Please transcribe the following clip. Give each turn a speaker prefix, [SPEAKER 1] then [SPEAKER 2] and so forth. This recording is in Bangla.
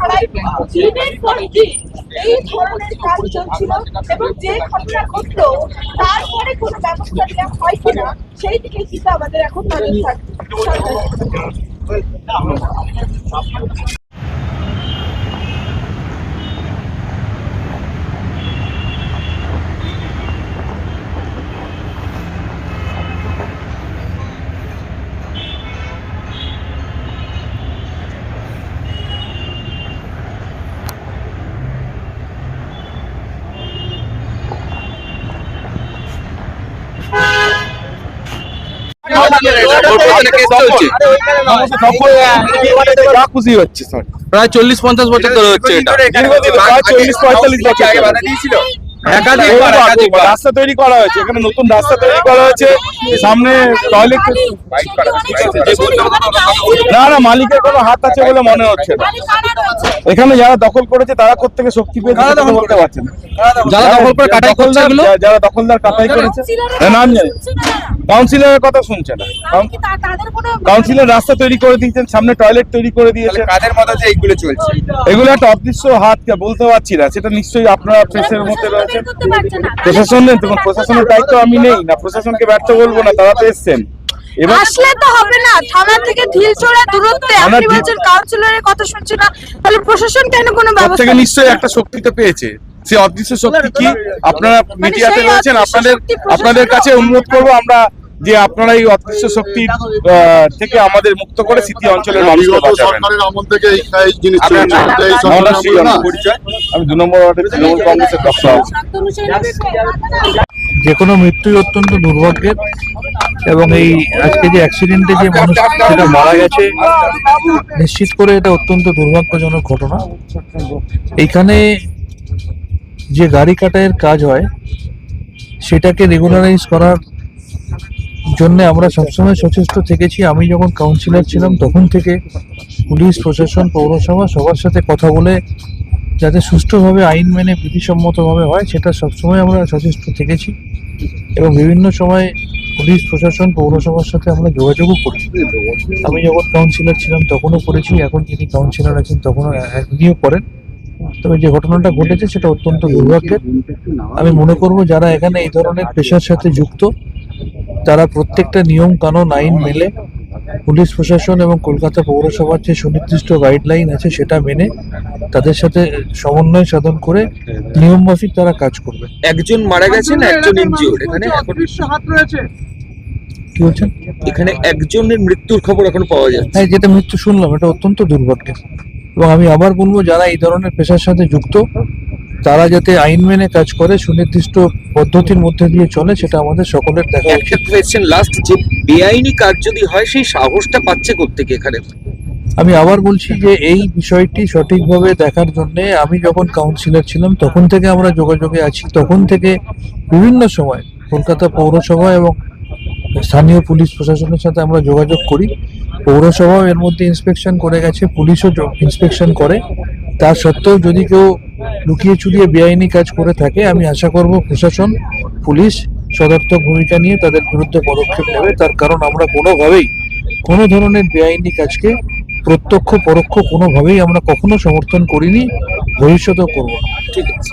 [SPEAKER 1] ছাড়াই দিনের পর দিন এই ধরনের কাজ চলছিল এবং যে ঘটনা ঘটলো তারপরে কোনো ব্যবস্থা নেওয়া হয় কিনা সেই দিকে কিন্তু আমাদের এখন নজর থাকবে।
[SPEAKER 2] প্রায় চল্লিশ পঞ্চাশ বছর ধরে হচ্ছে এটা।
[SPEAKER 3] চল্লিশ পঁয়তাল্লিশ বছর রাস্তা তৈরি করা হয়েছে এখানে নতুন রাস্তা তৈরি করা হয়েছে। সামনে টয়লেট না না মালিকের কোনো হাত আছে বলে মনে হচ্ছে না। এখানে যারা দখল করেছে তারা কোথেকে শক্তি পেয়েছে বলতে পারছে না।
[SPEAKER 2] যারা দখল করে কাটাই করছে এগুলো?
[SPEAKER 3] যারা দখলদার কাটাই করেছে হ্যাঁ, নাম জানি কাউন্সিলরের কথা শুনছে না। কাউন্সিলর রাস্তা তৈরি করে দিয়েছেন সামনে টয়লেট তৈরি করে দিয়েছে
[SPEAKER 4] কাদের মধ্যে এইগুলো চলছে?
[SPEAKER 3] এগুলো একটা অদৃশ্য হাত কে বলতে পারছি না। সেটা নিশ্চয়ই আপনারা প্রেসের মধ্যে রয়েছেন। প্রশাসনের দেখুন প্রশাসনের দায়িত্ব আমি নেই না। প্রশাসনকে ব্যর্থ বলব না তারা তো এসছেন।
[SPEAKER 1] আসলে তো হবে না থানা থেকে ঢিলচোড়া দূরত্বে আপনি বলছেন কাউন্সিলরের কথা শুনছি না তাহলে প্রশাসন কেন কোনো ব্যবস্থা
[SPEAKER 3] থেকে নিশ্চয়ই একটা শক্তি তো পেয়েছে সে অদৃশ্য শক্তি কি আপনারা মিডিয়াতে রয়েছেন আপনাদের আপনাদের কাছে অনুরোধ করব আমরা যে আপনারা এই অদৃশ্য শক্তি থেকে আমাদের মুক্ত করে সিটি অঞ্চলের মানুষকে বাঁচাবেন। আমি দু নম্বর ওয়ার্ডের তৃণমূল কংগ্রেসের দপ্তর
[SPEAKER 5] যে কোনো মৃত্যুই অত্যন্ত দুর্ভাগ্যের এবং এই আজকে যে অ্যাক্সিডেন্টে যে মানুষ সেটা মারা গেছে, নিশ্চিত করে এটা অত্যন্ত দুর্ভাগ্যজনক ঘটনা। এইখানে যে গাড়ি কাটাইয়ের কাজ হয়, সেটাকে রেগুলারাইজ করার জন্য আমরা সবসময় সচেষ্ট থেকেছি। আমি যখন কাউন্সিলর ছিলাম, তখন থেকে পুলিশ, প্রশাসন, পৌরসভা সবার সাথে কথা বলে যাতে সুষ্ঠুভাবে আইন মেনে বিধিসম্মতভাবে হয়, সেটা সবসময় আমরা সচেষ্ট থেকেছি। এবং বিভিন্ন সময় পুলিশ, প্রশাসন, পৌরসভার সাথে আমরা যোগাযোগও করেছি। আমি যখন কাউন্সিলর ছিলাম তখনও করেছি, এখন যিনি কাউন্সিলর আছেন তখনও নিয়োগ করেন। তবে যে ঘটনাটা ঘটেছে সেটা অত্যন্ত দুর্ভাগ্যের। আমি মনে করব যারা এখানে এই ধরনের পেশার সাথে যুক্ত, তারা প্রত্যেকটা নিয়ম কানুন আইন মেলে পুলিশ প্রশাসন এবং কলকাতা পৌরসভার যে সুনির্দিষ্ট গাইডলাইন আছে সেটা মেনে তাদের সাথে সমন্বয় সাধন করে নিয়ম মাফিক তারা কাজ করবে।
[SPEAKER 4] একজন মারা গেছেন একজন ইনজিওর এখানে এখন
[SPEAKER 5] কি বলছেন?
[SPEAKER 4] এখানে একজনের মৃত্যুর খবর এখন পাওয়া যাচ্ছে।
[SPEAKER 5] হ্যাঁ যেটা মৃত্যু শুনলাম এটা অত্যন্ত দুর্ভাগ্যের। এবং আমি আবার বলব যারা এই ধরনের পেশার সাথে যুক্ত তারা যাতে আইন মেনে কাজ করে সুনির্দিষ্ট পদ্ধতির মধ্যে দিয়ে চলে সেটা আমাদের সকলের দেখা
[SPEAKER 4] একটা কোয়েশ্চেন লাস্ট যে বেআইনি কাজ যদি হয় সেই সাহসটা পাচ্ছে কোত্থেকে এখানে?
[SPEAKER 5] আমি আবার বলছি যে এই বিষয়টি সঠিকভাবে দেখার জন্য আমি যখন কাউন্সিলর ছিলাম তখন থেকে আমরা যোগাযোগে আছি। তখন থেকে বিভিন্ন সময় কলকাতা পৌরসভা এবং স্থানীয় পুলিশ প্রশাসনের সাথে আমরা যোগাযোগ করি। পৌরসভাও এর মধ্যে ইন্সপেকশন করে গেছে পুলিশও ইন্সপেকশন করে। তার সত্ত্বেও যদি কেউ লুকিয়ে চুরিয়ে বেআইনি কাজ করে থাকে। আমি আশা করব প্রশাসন, পুলিশ সদর্থক ভূমিকা নিয়ে তাদের বিরুদ্ধে পদক্ষেপ নেবে। তার কারণ আমরা কোনোভাবেই কোনো ধরনের বেআইনি কাজকে প্রত্যক্ষ পরোক্ষ কোনোভাবেই আমরা কখনো সমর্থন করিনি, ভবিষ্যতেও করব
[SPEAKER 4] ঠিক আছে।